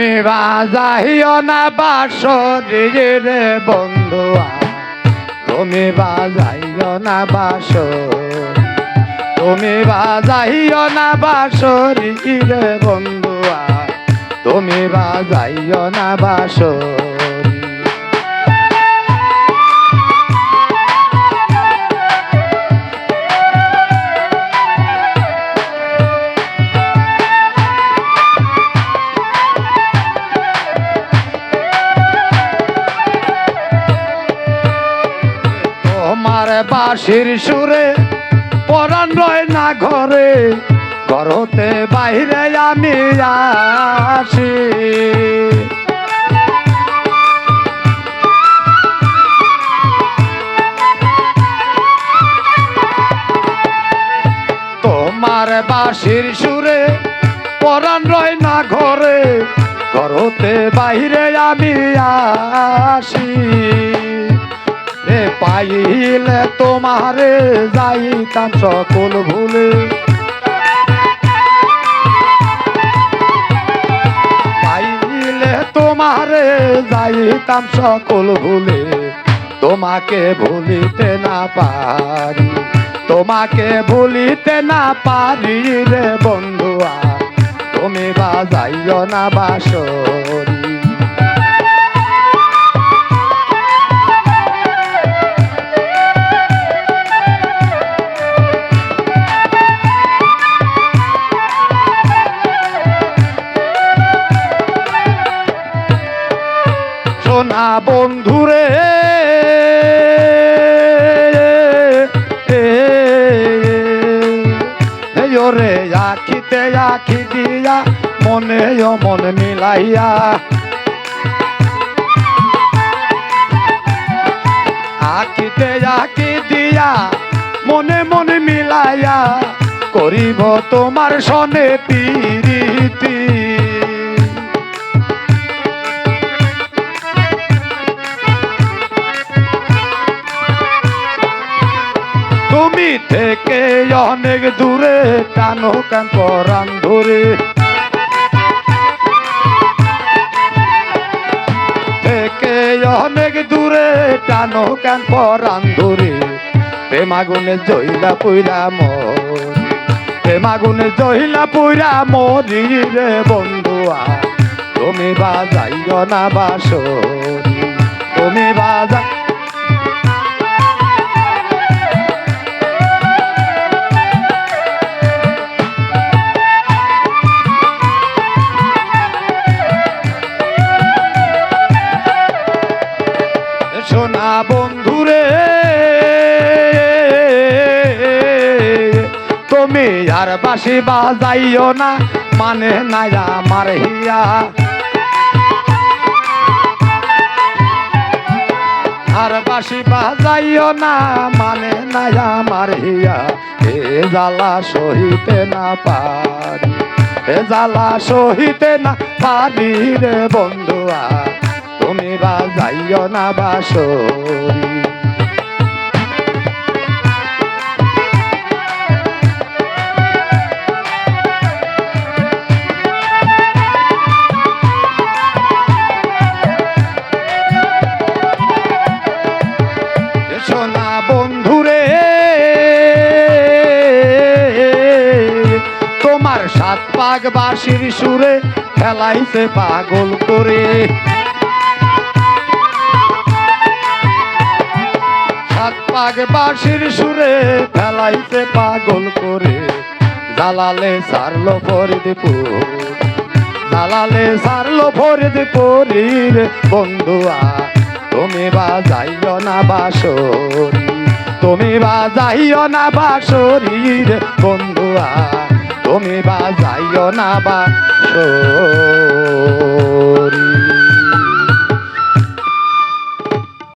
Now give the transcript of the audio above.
তুমি বাজাইও না বাসরের রে বন্ধুয়া। তুমি বাজাইও না বাস তুমি বাজাইও না বাসরের রে বন্ধুয়া। তুমি বাজাইও না বাসরি বাঁশির সুরে, পরাণ রয় না ঘরে, ঘরতে বাইরে আমি আসি। তোমার বাঁশির সুরে, পরাণ রয় না ঘরে, ঘরতে বাইরে আমি আসি। রে পাইলে তোমারে যাইতাম সকল ভুলে। পাইলে তোমারে যাইতাম সকল ভুলে। তোমাকে ভুলিতে না পারি, তোমাকে ভুলিতে না পারি রে বন্ধুয়া। তুমি বাজাইও না বাসরি। আখিতে আখি দিয়া মনে মন মিলাইয়া। আখিতে আখি দিয়া, মনে মনে মিলাইয়া, করিব তোমার সনে পিরিতি। তুমি থেকে অনেক দূরে টানো কান পরান ধরে থেকে অনেক দূরে টানো কান পরান ধরে প্রেমাগুনে জইলা পুইরা মরি প্রেমাগুনে জইলা পুইরা মরি রে বন্ধুয়া। তুমি বাজাইও না বাসরি। তুমি বাজা সোনা বন্ধুরে, তুমি আর বাসি বাজাইও না মানে না আমার হিয়া। আর বাসি বাজাইও না মানে না আমার হিয়া। এ জ্বালা সহিতে না পারি, এ জ্বালা সহিতে না পারি রে বন্ধুয়া তুমি বাজাইও না বাসরি। সাত পাগ বাসির সুরে খেলাইছে পাগল করে। সাত পাগ বাসির সুরে ফেলাইছে পাগল করে। জালালে সারলো ফরিদপুর, জালালে সারলো ফরিদপুরীর বন্ধুয়া, তুমি বাজাইও না বাসরি তুমি বাজাইও না বাসরি রে বন্ধুয়া, তুমি বাজাইও না বাসরি